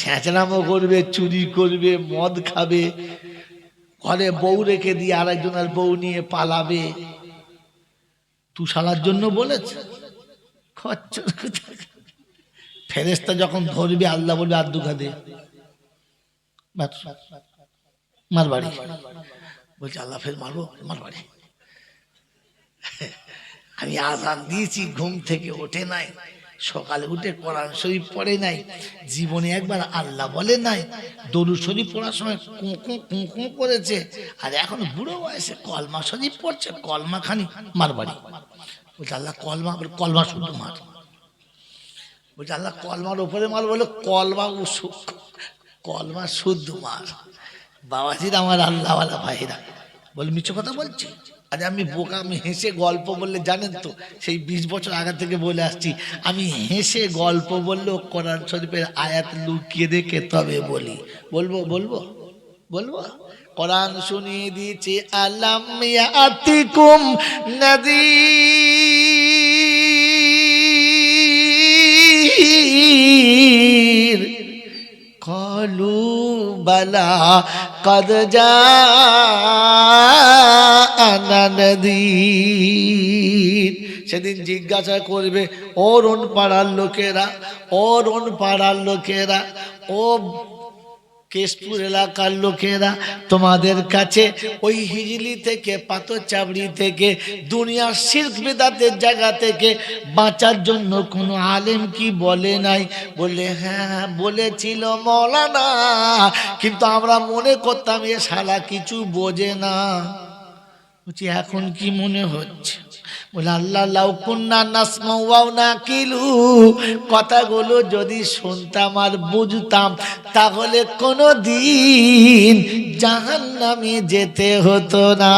ছেঁচড়ামো করবে, চুরি করবে, মদ খাবে, ঘরে বউ রেখে দিয়ে আরেকজনের বউ নিয়ে পালাবে। তুষালার জন্য বলেছে খচ্চর কোথাকার। ফেরেশতা যখন ধরবে, আল্লাহ বলবে, আর দুঘা দে। বলছে, আল্লাহ ফের মারবো, মার বাড়ি। আমি আজান দিয়েছি, ঘুম থেকে ওঠে নাই। সকালে উঠে কোরআন শরীফ পড়ে নাই, জীবনে একবার আল্লাহ বলে নাই দরু শরীফ পড়ার সময় কুঁকু কুঁকু করেছে, আর এখন বুড়ো বয়সে কলমা শরীফ পড়ছে, কলমা খানি মার বাড়ি। বলছে আল্লাহ কলমা কলমা শুধু মার। বলছে আল্লাহ কলমার উপরে মার, বলে কলমা ও কলমা শুদ্ধ মার। বাবাজির আমার আল্লাহওয়ালা ভাইরা, বলে মিছো কথা বলছি? আরে আমি বোকা আমি হেসে গল্প বললে জানেন তো সেই বিশ বছর আগে থেকে বলে আসছি আমি হেসে গল্প বললেও কোরআন শরীফের আয়াত লুকিয়ে রেখে তবে বলি। বলব বলব বলব? কোরআন শুনিয়ে দিয়েছে আলাম আতিকুম নাদির قالوا بلى قد جاءنا نذير সেদিন জিজ্ঞাসা করবে অরণ পাড়ার লোকেরা অরণ পাড়ার লোকেরা ও কেশপুর এলাকার লোকেরা তোমাদের কাছে ওই হিজলি থেকে পাথর চাবড়ি থেকে, দুনিয়ার শিল্প বেদাতের জায়গা থেকে বাঁচার জন্য কোনো আলেম কি বলে নাই? বলে হ্যাঁ বলেছিল মৌলানা, কিন্তু আমরা মনে করতাম এ শালা কিছু বোঝে না। বলছি, এখন কি মনে হচ্ছে? না কিলু। কথাগুলো যদি শুনতাম আর বুঝতাম, তাহলে কোনো দিন জাহান নামে যেতে হতো না।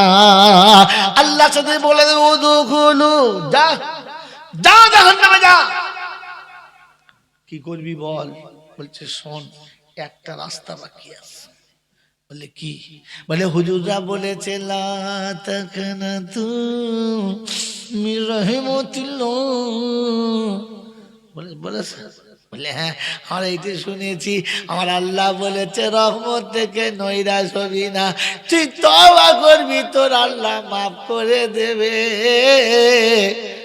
আল্লাহ সাথে বলে দেবো দুখুলু যা যা জাহান নামে যা। কি করবি বল? বলছে, শোন, একটা রাস্তা বাকি আছে। বলে কি? বলে হুজুররা বলেছে, লা তাকানা তু মির রহিমতিল্লাহ। বলে বলেছে বলে হ্যাঁ আমার এইটা শুনেছি, আমার আল্লাহ বলেছে, রহমত থেকে নৈরাশ হবি না। তুই তবা করবি, তোর আল্লাহ মাফ করে দেবে।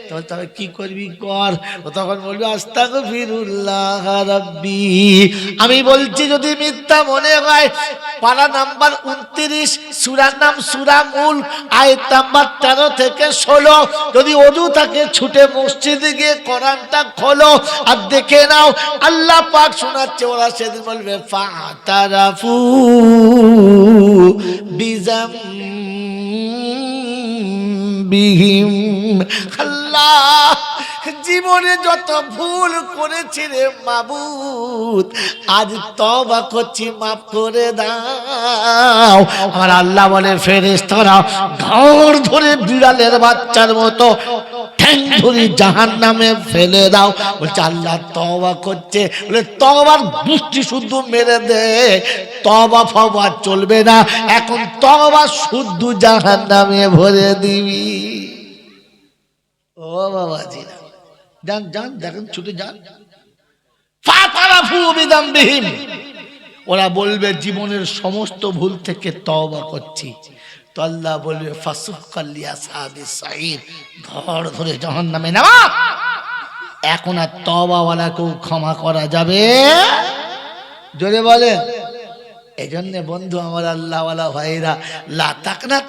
তখন তবে কি করবি কর? ও তখন বলবি আস্তাক ফিরুল্লাহ রাব্বি। আমি বলছি, যদি মিথ্যা মনে হয়, পারা নাম্বার উনত্রিশ, সুরার নাম সুরা মূল, আয়াত নাম্বার তেরো থেকে ষোলো। যদি অজু থাকে, ছুটে মসজিদে গিয়ে কোরআনটা খোলো আর দেখে নাও, আল্লাহ পাক শোনাচ্ছে, ওরা সেদিন বলবে, ফাতারাফু বিজাম বিহিম। আল্লাহ জীবনে যত ভুল করেছি রে মাবুদ, আজ তবা করছি, মাফ করে দাও। আমার আল্লাহ বলে ফেরেস্তরা ঘর ধরে বিড়ালের বাচ্চার মতো ঠ্যাং ধরে জাহান নামে ফেলে দাও। বলছে, আল্লাহ তবা করছে। বলে তবার বৃষ্টি শুদ্ধ মেরে দে। তবা ফবা চলবে না। এখন তবা শুদ্ধ জাহান নামে ভরে দিবি। ও বাবাজি। যান যান, দেখেন, ছুটে যান। ওরা বলবে, জীবনের সমস্ত ভুল থেকে তওবা করছি। তো আল্লাহ বলবে ধর ধরে জাহান নামে। নামা এখন আর তবাওয়ালাকেও ক্ষমা করা যাবে? জোরে বলে এই জন্য বন্ধু, আমার আল্লাহওয়ালা ভাইরা লা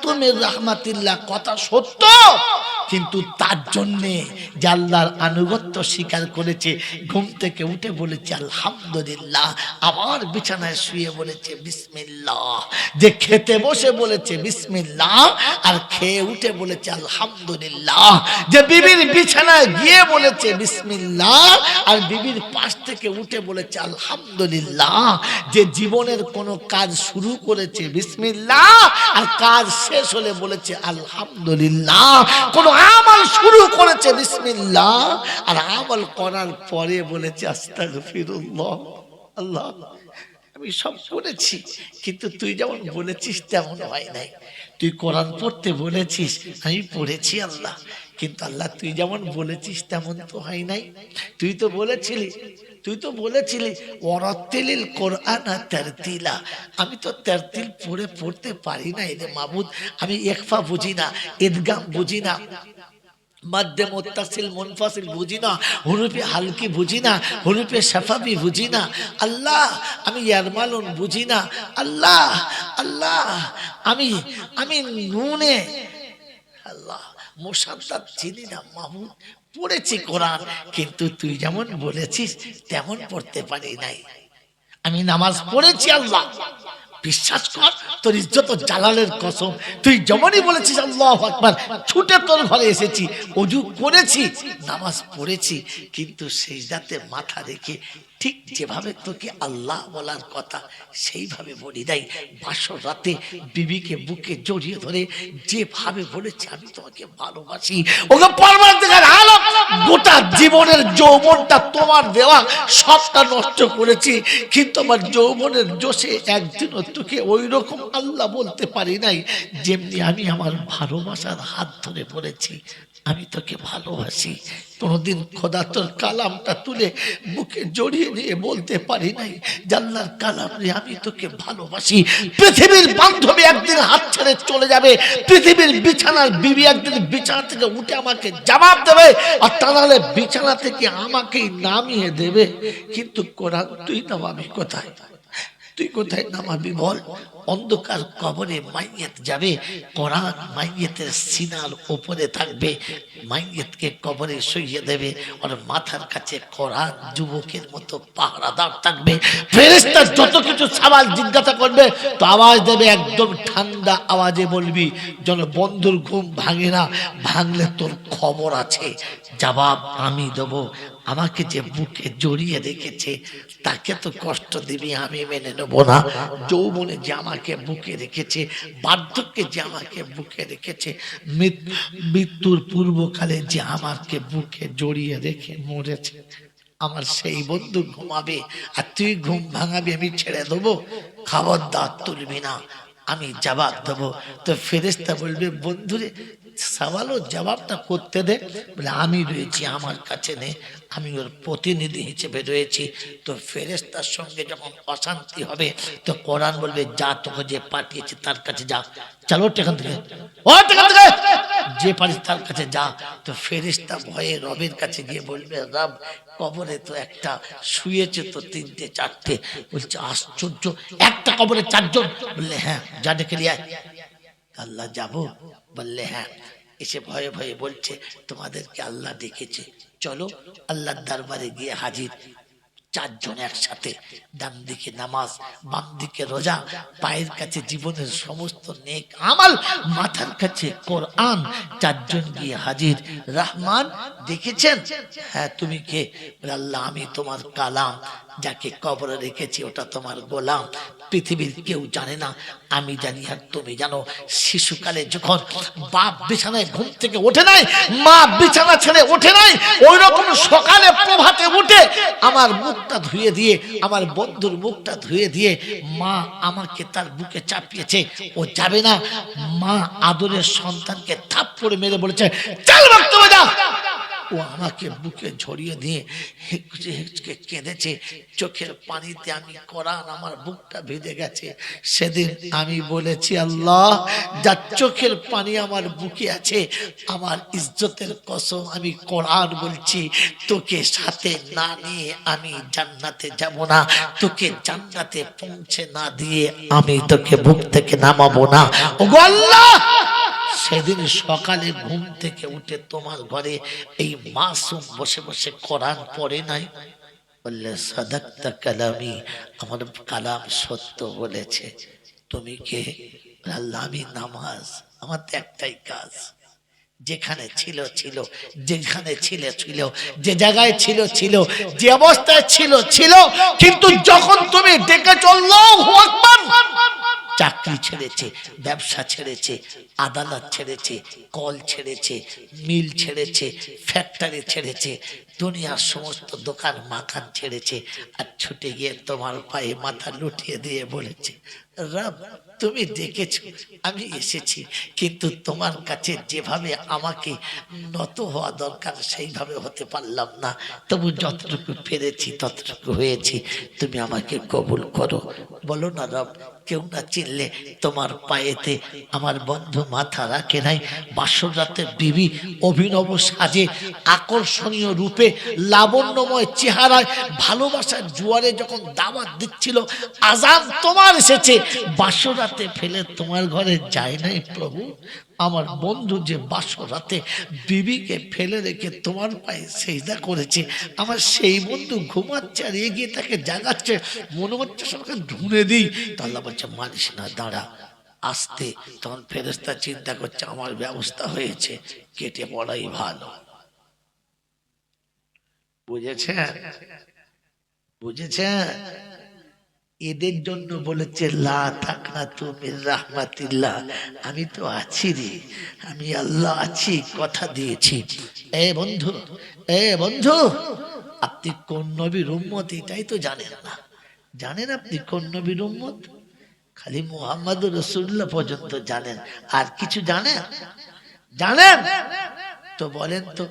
তুমি রাহমাতিল্লাহ, কথা সত্য। কিন্তু তার জন্যে যে আল্লাহর আনুগত্য স্বীকার করেছে, ঘুম থেকে উঠে বলেছে, আলহামদুলিল্লাহ। আমার বিছানায় শুয়ে বলেছে, বিসমিল্লাহ। যে খেতে বসে বলেছে, বিসমিল্লাহ। আর খেয়ে উঠে বলেছে, আলহামদুলিল্লাহ। যে বিবির বিছানায় গিয়ে বলেছে, বিসমিল্লাহ। আর বিবির পাশ থেকে উঠে বলেছে, আলহামদুলিল্লাহ। যে জীবনের কোনো কাজ শুরু করেছে, বিসমিল্লাহ। আর কাজ শেষ হলে বলেছে, আলহামদুলিল্লাহ। কোন আমল শুরু করেছে, বিসমিল্লাহ। আর আমল করার পরে বলেছে, আস্তাগফিরুল্লাহ। আল্লাহ, আমি সব শুনেছি, কিন্তু তুই যেমন বলেছিস, তেমন হয় নাই। তুই কোরআন পড়তে বলেছিস, আমি পড়েছি আল্লাহ। কিন্তু আল্লাহ, তুই যেমন বলেছিস, তেমন তো হয় নাই। তুই তো বলেছিলি তুই তো বলেছিলি ওরতিলিল কোরআন আর তেরতিলা। আমি তো তেরতিল পড়ে পড়তে পারি না এদের মাবুদ আমি একফা বুঝি না ঈদগাম বুঝি না, মাদ্দে মোত্তাসিল বুঝি না হালকি বুঝি না, হুরুফে সাফাবি বুঝি না। আল্লাহ, আমি ইয়ারমালুন বুঝি না। আল্লাহ আল্লাহ, আমি আমি নুনে, আল্লাহ মোসাদ্দাদ চিনি না মাহমুদ পড়েছি কোরআন, কিন্তু তুই যেমন বলেছিস, তেমন পড়তে পারি নাই। আমি নামাজ পড়েছি আল্লাহ। বিশ্বাস কর, তোর ইজ্জত জালালের কসম। তুই যেমনই বলেছিস, আল্লাহ আকবার, ছুটে তোর ঘরে এসেছি, অজু করেছি, নামাজ পড়েছি, কিন্তু সেই রাতে মাথা রেখে ঠিক যেভাবে তোকে আল্লাহ বলার কথা সেইভাবে বলি। নাই বাসর রাতে বিবিকে বুকে জড়িয়ে ধরে যেভাবে বলেছি, আমি তোমাকে ভালোবাসি। ওকে গোটা জীবনের যৌবনটা তোমার দেওয়া, সবটা নষ্ট করেছি, কিন্তু আমার যৌবনের জোশে একদিনও তোকে ওই রকম আল্লাহ বলতে পারি নাই, যেমনি আমি আমার ভালোবাসার হাত ধরে বলেছি। আমি তোকে ভালোবাসি। কোনোদিন খোদা তোর কালামটা তুলে বুকে জড়িয়ে নিয়ে বলতে পারি নাই জাল্লার কালাম রে আমি তোকে ভালোবাসি। পৃথিবীর বান্ধবী একদিন হাত ছেড়ে চলে যাবে, পৃথিবীর বিছানার বিবি একদিন বিছানা থেকে উঠে আমাকে জবাব দেবে, আর তা নাহলে বিছানা থেকে আমাকেই নামিয়ে দেবে। কিন্তু কোরআন তুই নামাবি কোথায়? তুই কোথায় নামাবি বল? অন্ধকার কবরে মাইয়েত যাবে, কোরআন মাইয়েতের সিনার উপরে থাকবে, মাইয়েতকে কবরে শুইয়ে দেবে, ওর মাথার কাছে কোরআন যুবকের মতো পাহারাদার থাকবে ফেরেস্তা যত কিছু সওয়াল জিজ্ঞাসা করবে, তো আওয়াজ দেবে একদম ঠান্ডা আওয়াজে বলবি যেন বন্ধুর ঘুম ভাঙে না, ভাঙলে তোর খবর আছে। জবাব আমি দেবো। আমাকে যে বুকে জড়িয়ে রেখেছে তাকে তো কষ্ট দিবি, আমি মেনে নেব না। যৌবনে যে আমাকে বুকে রেখেছে, বার্ধক্যে যে আমাকে বুকে রেখেছে মৃত্যুর পূর্বকালে যে আমাকে বুকে জড়িয়ে রেখে মরেছে, আমার সেই বন্ধু ঘুমাবে, আর তুই ঘুম ভাঙাবি, আমি ছেড়ে দেবো। খাবার দাঁত তুলবি না, আমি জবাব দেবো। তো ফেরেস্তা বলবে, বন্ধুরে সওয়ালও জবাবটা করতে দে। বলে, আমি রয়েছি আমার কাছে নে, আমি ওর প্রতিনিধি হিসেবে রয়েছি। তো ফেরেস্তার সঙ্গে যখন অশান্তি হবে, তো কোরআন বলবে, যা তোকে যে পাঠিয়েছে তার কাছে যা। চলো এখান থেকে। ও এখান থেকে। যে পারিস তার কাছে যা। তো ফেরেস্তা ভয়ে রবের কাছে গিয়ে বলবে, রব, কবরে তো একটা শুয়েছে তো তিনটে, চারটে। বলছে, আশ্চর্য, একটা কবরে চারজন? বললে হ্যাঁ যা ডেকে নিয়ে আল্লাহ যাব? বললে হ্যাঁ। এসে ভয়ে ভয়ে বলছে, তোমাদেরকে আল্লাহ ডেকেছে। চলো আল্লাহর দরবারে গিয়ে হাজির। চারজন একসাথে, ডান দিকে নামাজ, বাম দিকে রোজা, পায়ের কাছে জীবনের সমস্ত নেক আমাল, মাথার কাছে কোরআন। চারজন গিয়ে হাজির। রহমান, দেখেছেন? হ্যাঁ তুমি কে? আল্লাহ, আমি তোমার কালাম। যাকে কবরে রেখেছি, ওটা তোমার গোলাম। পৃথিবীর কেউ জানে না। আমি জানি আর তুমি জানো, শিশুকালে যখন বাপ বিছানায় ঘুম থেকে ওঠে নাই, মা বিছানা ছেড়ে ওঠে নাই ওই রকম সকালে প্রভাতে উঠে আমার মুখটা ধুয়ে দিয়ে, আমার বন্ধুর মুখটা ধুয়ে দিয়ে মা আমাকে তার বুকে চাপিয়েছে। ও যাবে না। মা আদরের সন্তানকে থাপ্পড়ে মেরে বলেছে, চল বক্তব্য যা ও আমাকে বুকে ঝরিয়ে দিয়ে হেঁচকে হেঁচকে কেঁদেছে চোখের পানিতে আমি কোরআন আমার বুকটা ভেজে গেছে সেদিন আমি বলেছি আল্লাহ যার চোখের পানি আমার বুকে আছে আমার ইজ্জতের কসম আমি কোরআন বলছি তোকে সাথে না নিয়ে আমি জান্নাতে যাব না তোকে জান্নাতে পৌঁছে না দিয়ে আমি তোকে বুক থেকে নামাবো না ও আল্লাহ সেদিন সকালে ঘুম থেকে উঠে তোমার ঘরে এই মাসুম বসে বসে কোরআন পড়ে নাই? বললে, সাদাক্তা কালামি। আমার কালাম সত্য বলেছে। তুমি কে? আমি নামাজ, আমার তো একটাই কাজ। যেখানে ছিল ছিল, যেখানে ছিল ছিল, যে জায়গায় ছিল ছিল, যে অবস্থায় ছিল ছিল, কিন্তু যখন তুমি ডেকে চলল চাকরি ছেড়েছে, ব্যবসা ছেড়েছে, আদালত ছেড়েছে, কল ছেড়েছে, মিল ছেড়েছে ফ্যাক্টরি ছেড়েছে, দুনিয়ার সমস্ত দোকান মাখান ছেড়েছে আর ছুটে গিয়ে তোমার পায়ে মাথা লুটিয়ে দিয়ে বলেছে, রব, তুমি ডেকেছো আমি এসেছি, কিন্তু তোমার কাছে যেভাবে আমাকে নত হওয়া দরকার সেইভাবে হতে পারলাম না। তবু যতটুকু পেরেছি, ততটুকু হয়েছি, তুমি আমাকে কবুল করো। বলো না রব কেউ না চিনলে তোমার পায়েতে আমার বন্ধু মাথা রাখে নাই। বাসর রাতে বিবি অভিনব সাজে, আকর্ষণীয় রূপে, লাবণ্যময় চেহারায়, ভালোবাসার জোয়ারে যখন দাওয়াত দিচ্ছিল, আজান তোমার এসেছে। বাসর রাতে ফেলে তোমার ঘরে যায় নাই প্রভু। আমার বন্ধু যে বাসর রাতে বিবিকে ফেলে রেখে তোমার পায়ে সেইদা করেছে, আমার সেই বন্ধু ঘুমাচ্ছে আর এগিয়ে তাকে জাগাচ্ছে। মনে হচ্ছে সবকে ঢুঁড়ে দিই তাহলে বলছে মানিস না, দাঁড়া। আসতে তখন ফেরেস্তা চিন্তা করছে, আমার ব্যবস্থা হয়েছে, কেটে পড়াই ভালো। বুঝেছেন? বুঝেছেন? এদের জন্য বলেছে, লা থাকনা তুমি রাহমাতিল্লাহ। আমি তো আছি রে, আমি আল্লাহ আছি, কথা দিয়েছি। এ বন্ধু এ বন্ধু, আপনি কোন নবীর উম্মত এটাই তো জানেন না। জানেন আপনি কোন নবীর উম্মত? খালি মোহাম্মদ রসুল্লাহ পর্যন্ত জানেন। আর কিছু জানেন? জানেন? তো বলেন তো,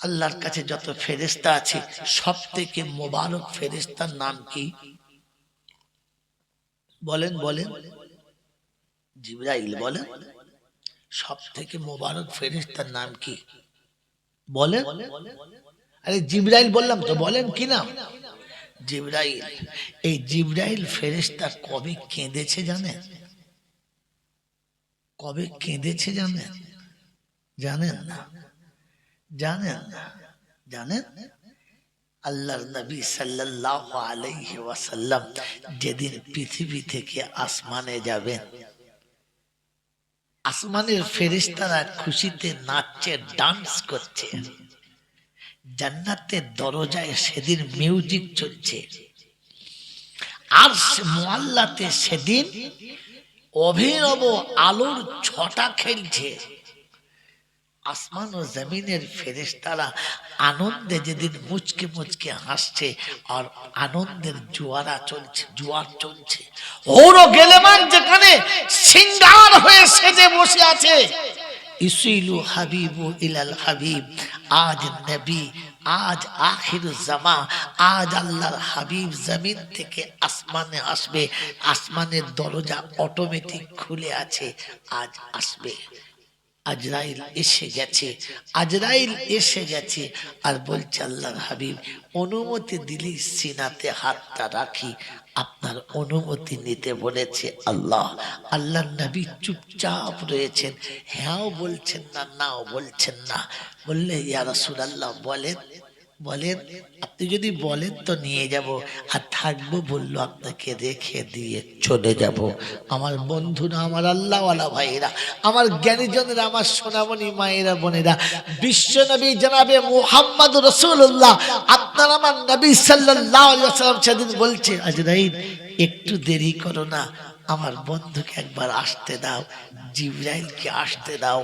আল্লাহর কাছে যত ফেরেস্তা আছে সব থেকে মোবারক ফেরেস্তার নাম কি? বলেন বলেন। জিব্রাইল, বলেন। সব থেকে মোবারক ফেরেস্তার নাম কি? বলেন। আরে জিব্রাইল বললাম তো, বলেন কি নাম? জিব্রাইল। এই জিব্রাইল ফেরেস্তা কবে কেঁদেছে জানেন? কবে কেঁদেছে জানেন? জানেন না। জানেন না। জানেন? আল্লাহর নবী সাল্লাল্লাহু আলাইহি ওয়াসাল্লাম যেদিন পৃথিবী থেকে আসমানে যাবেন, আসমানের ফেরেশতারা খুশিতে নাচছে ডান্স করছে। জান্নাতের দরজায় সেদিন মিউজিক চলছে। আর মোয়াল্লাতে সেদিন অভিনব আলোর ছটা খেলছে। আসমান ও জমিনের ফেরেশতারা আনন্দে যেদিন মুচকে মুচকে হাসছে আর আনন্দের জোয়ারা চলছে, জোয়ার চলছে। ওরও গেলেমান যেখানে সিঙ্গার হয়ে সেজে বসে আছে। ইসুইলু হাবিবু ইলাল হাবিব। আজ নবী, আজ আখির জামা, আজ আল্লাহর হাবিব জমিন থেকে আসমানে আসবে। আসমানের দরজা অটোমেটিক খুলে আছে, আজ আসবে। আজরাইল এসে গেছে, আজরাইল এসে গেছে। আর বলছে আল্লাহর হাবিব, অনুমতি দিলি সিনাতে হাতটা রাখি আপনার অনুমতি নিতে বলেছে আল্লাহ। আল্লাহ নবী চুপচাপ রয়েছেন। হ্যাঁও বলছেন না, নাও বলছেন না। বললে, ইয়া আল্লাহ বলেন। বলেন, আপনি যদি বলেন তো নিয়ে যাব, আর থাকব বলল আপনাকে রেখে দিয়ে চলে যাব। আমার বন্ধুরা আমার আল্লাহওয়ালা ভাইয়েরা, আমার জ্ঞানীজনেরা আমার সোনামণি মায়েরা, বোনেরা, বিশ্ব নবী জানাবে মুহাম্মদ রসুল্লাহ আপনার আমার নবী সাল্লাম সেদিন বলছে, আজরাইল, একটু দেরি করো না, আমার বন্ধুকে একবার আসতে দাও, জিব্রাইলকে আসতে দাও।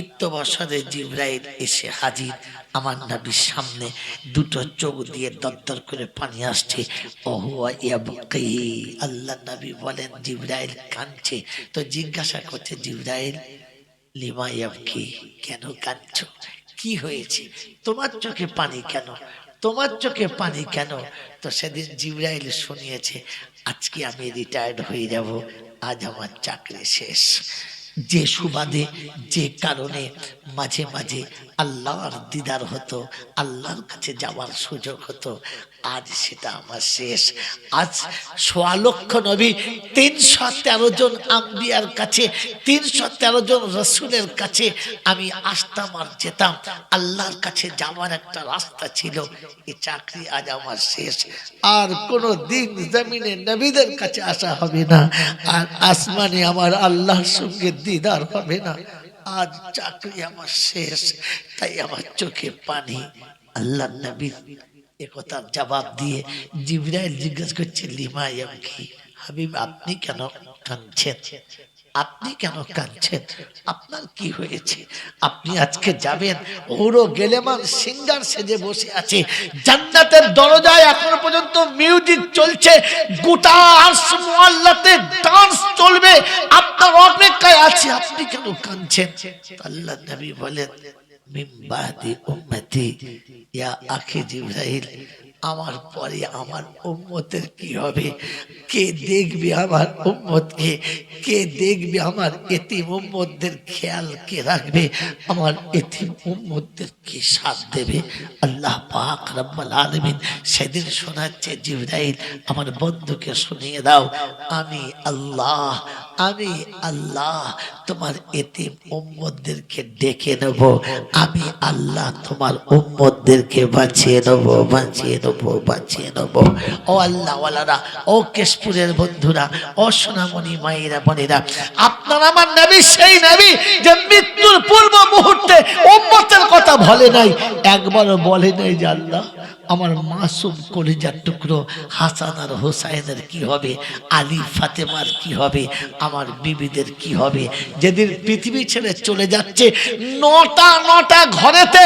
ইত্যবসরে জিব্রাইল এসে হাজির। আমার নবীর সামনে দুটো চোখ দিয়ে দরদর করে পানি আসছে। আল্লাহ নবী বলেন, জিব্রাইল কাঁদছে। তো জিজ্ঞাসা করছে, জিব্রাইল, লিমা ইয়াবকি, কেন কাঁদছো? কি হয়েছে? তোমার চোখে পানি কেন? তোমার চোখে পানি কেন? তো সেদিন জিব্রাইল শুনিয়েছে, আজকে আমি রিটায়ার্ড হয়ে যাব, আজ আমার চাকরি শেষ। যে সুবাদে যে কারণে মাঝে মাঝে আল্লাহর দিদার হতো আল্লাহর কাছে যাওয়ার সুযোগ হতো। আজ সেটা আমার শেষ। আজ সোয়া লক্ষ নবী, তিনশো তেরো জন আম্বিয়ার কাছে, তিনশো তেরো জন রসুলের কাছে আমি আসতাম আর যেতাম। আল্লাহর কাছে যাওয়ার একটা রাস্তা ছিল, এই চাকরি আজ আমার শেষ। আর কোনো দিন জমিনে নবীদের কাছে আসা হবে না, আর আসমানে আমার আল্লাহর সঙ্গে দিদার হবে না। আজ চাকরি আমার শেষ, তাই আমার চোখে পানি আল্লাহ নবী একথার জবাব দিয়ে জিব্রাইল জিজ্ঞেস করছে লিমা কি হাবিব আপনি কেন কাঁদছেন আপনি কেন কাঁদছেন আপনার কি হয়েছে আপনি আজকে যাবেন ওরও গেলেমান সিঙ্গার সেজে বসে আছে জান্নাতের দরজায় এখনও পর্যন্ত মিউজিক চলছে, গোটা আরশ ডান্স চলবে। আপনার অপেক্ষায় আছে, আপনি কেন কাঁদছেন? আল্লাহ নবী বলেন মিন বাদি উম্মতি। ইয়া আখি জিবরাইল, আমার পরে আমার উম্মতের কি হবে? কে দেখবে আমার উম্মতকে? কে দেখবে আমার এতিম উম্মতদের খেয়াল কে রাখবে? আমার এতিম উম্মতদের কি সাথ দেবে? আল্লাহ পাক রব্বাল আলামিন সেদিন শোনাচ্ছে, জিবরাইল, আমার বন্ধুকে শুনিয়ে দাও। আমি আল্লাহ আমি আল্লাহ তোমার এতিম উম্মতদেরকে ডেকে নেব। আমি আল্লাহ তোমার উম্মতদেরকে বাঁচিয়ে নেব বাঁচিয়ে নেব বাঁচিয়ে নেব। ও আল্লাহ ওয়ালারা ও কেশপুরের বন্ধুরা, ও সোনামণি মায়েরা, বোনেরা, আপনার আমার নবী সেই নবী যে মৃত্যুর পূর্ব মুহূর্তে উম্মতের কথা বলে নাই, একবারও বলে নাই যে আল্লাহ আমার মাসুম কলিজার টুকরো হাসান আর হোসাইনের কি হবে? আলী, ফাতেমার কি হবে? আমার বিবিদের কি হবে? যেদিন পৃথিবী ছেড়ে চলে যাচ্ছে, নটা নটা ঘরেতে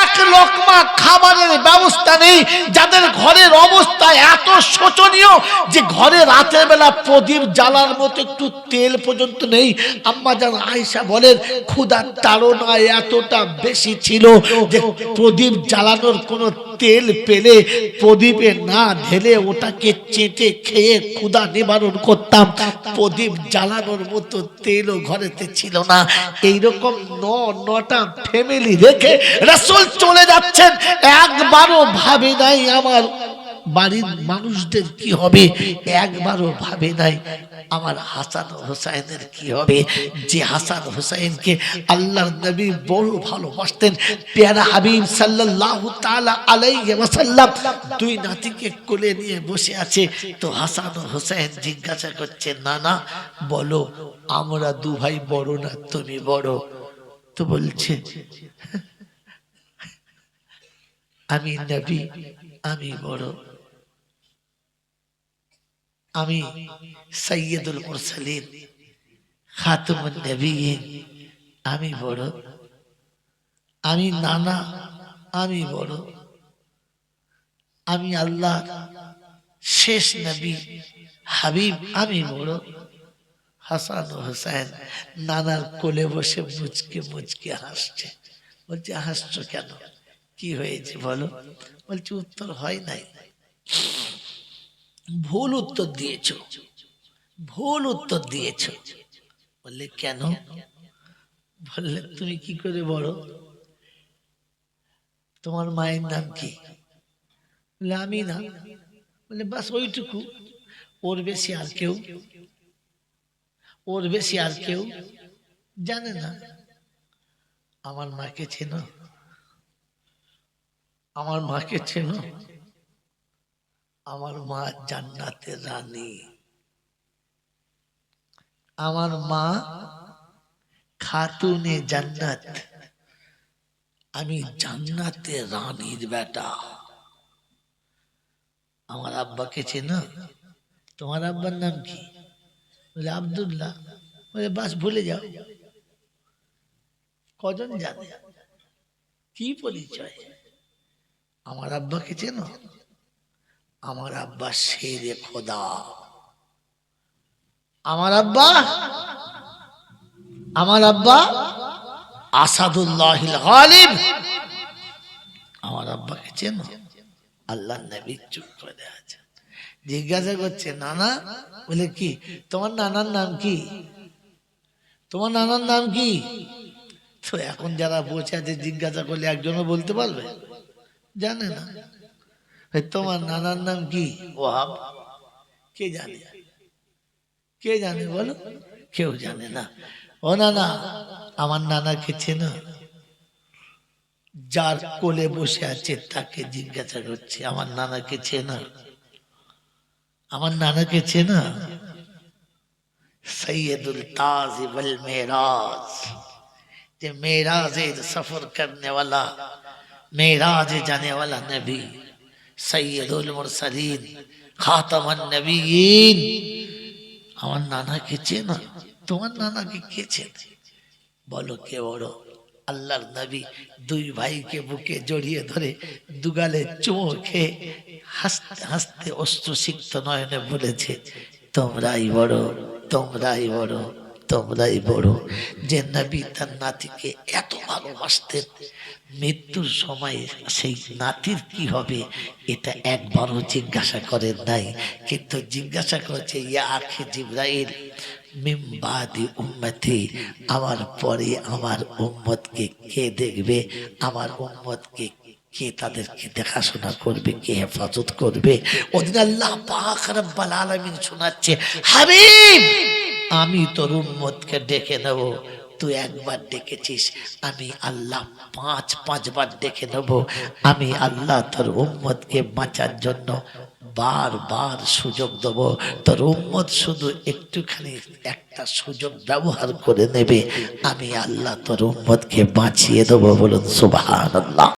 এক লোকমা খাবারের ব্যবস্থা নেই। যাদের ঘরের অবস্থা এত শোচনীয় যে ঘরে রাতের বেলা প্রদীপ জ্বালার মতো একটু তেল পর্যন্ত নেই। আম্মা জান আয়সা বলেন, ক্ষুধার তাড়না এতটা বেশি ছিল যে প্রদীপ জ্বালানোর কোনো তেল পেলে, প্রদীপে না ঢেলে ওটাকে চেটে খেয়ে ক্ষুদা নিবারণ করতাম। প্রদীপ জ্বালানোর মতো তেলও ঘরেতে ছিল না। এইরকম ন, নটা ফ্যামিলি রেখে রাসূল চলে যাচ্ছেন। একবারও ভাবি নাই আমার বাড়ির মানুষদের কি হবে? একবারও ভাবে নাই। আমার হাসান হোসাইনের কি হবে? যে হাসান হোসাইনকে আল্লাহর নবী বড় ভালোবাসতেন, পেয়ারা হাবিব সাল্লাল্লাহু তাআলা আলাইহি ওয়াসাল্লাম দুই নাতিকে কোলে নিয়ে বসে আছে। তো হাসান হোসাইন জিজ্ঞাসা করছে না না বলো, আমরা দু ভাই বড় না তুমি বড়? তো বলছে, আমি নবী, আমি বড়। আমি সৈয়দুল মুরসালিন, খাতুমুন নবীন। আমি বড়, আমি নানা, আমি বড়। আমি আল্লাহ শেষ নবী, হাবিব, আমি বড়। হাসান হোসেন নানার কোলে বসে মুচকে মুচকে হাসছে। বলছে, হাসছো কেন? কি হয়েছে বলো? বলছে, উত্তর হয় নাই। ভুল উত্তর দিয়েছ। ভুল উত্তর দিয়েছ। বললে, কেন? বললে, তুমি কি করে বড় তোমার মায়ের নাম কি? বললে, আমি না। বলে বাস ওইটুকু। ওর বেশি আর কেউ? ওর বেশি আর কেউ? জানে না। আমার মাকে চেনো? আমার মাকে চেনো? আমার মা জান্নাতের রানী। আমার মা খাতুনে জান্নাত। আমি জান্নাতের রানীর বেটা। আমার আব্বাকে চেনো? তোমার আব্বার নাম কি? বলে, আবদুল্লাহ। বলে, বাস, ভুলে যাও। কজন জানে? কি পরিচয়? আমার আব্বাকে চেনো? আমার আব্বা শেরে খোদা। আমার আব্বা? আমার আব্বা? আসাদুল্লাহ গালিব। আমার আব্বাকে চেনো? আল্লাহ নবী চুপ করে আছে। জিজ্ঞাসা করছে, নানা? বলে, কি? তোমার নানার নাম কি? তোমার নানার নাম কি? তো এখন যারা বসে আছে, জিজ্ঞাসা করলে একজনও বলতে পারবে? জানে না। তোমার নানার নাম কি ওহাব কে জানে কে জানে বলো কেউ জানে না ও নানা আমার নানাকে চেনো যার কোলে বসে আছে তাকে জিজ্ঞাসা করছে আমার নানাকে চেনা আমার নানাকে চেনা সৈয়দুল তাজ वल मेराज যে মেরাজে সফর करने वाला मेराज जाने वाला नबी সৈয়দুল মুরসালিন, খাতামান নবীন আমার নানাকে চেনা? তোমার নানাকে কে চেনে? বলো কে বড়? আল্লাহর নবী দুই ভাইকে বুকে জড়িয়ে ধরে দুগালে চুমো খেয়ে হাসতে হাসতে অস্ত্রসিক্ত নয়নে বলেছে, তোমরাই বড় তোমরাই বড়। তোমরাই বড়। যে নবী তার নাতিকে এত ভালোবাসতেন, মৃত্যুর সময় সেই নাতির কি হবে, এটা একবারও জিজ্ঞাসা করেন নাই। কিন্তু জিজ্ঞাসা করেছে, ইয়া আখে জিব্রাইল মিমবাদি উম্মতি, আমার পরে আমার উম্মতকে কে দেখবে? আমার উম্মতকে কে তাদেরকে দেখাশোনা করবে, কে হেফাজত করবে? ওদিন আল্লাহ পাক রব্বাল আলামিন শোনাচ্ছে, হাবিব! আমি তোর উম্মতকে ডেকে নেব। তুই একবার ডেকেছিস, আমি আল্লাহ পাঁচ, পাঁচবার ডেকে নেব। আমি আল্লাহ তোর উম্মতকে বাঁচার জন্য বারবার সুযোগ দেব। তোর উম্মত শুধু একটুখানি একটা সুযোগ ব্যবহার করে নেবে। আমি আল্লাহ তোর উম্মতকে বাঁচিয়ে দেবো বলুন সুবাহ আল্লাহ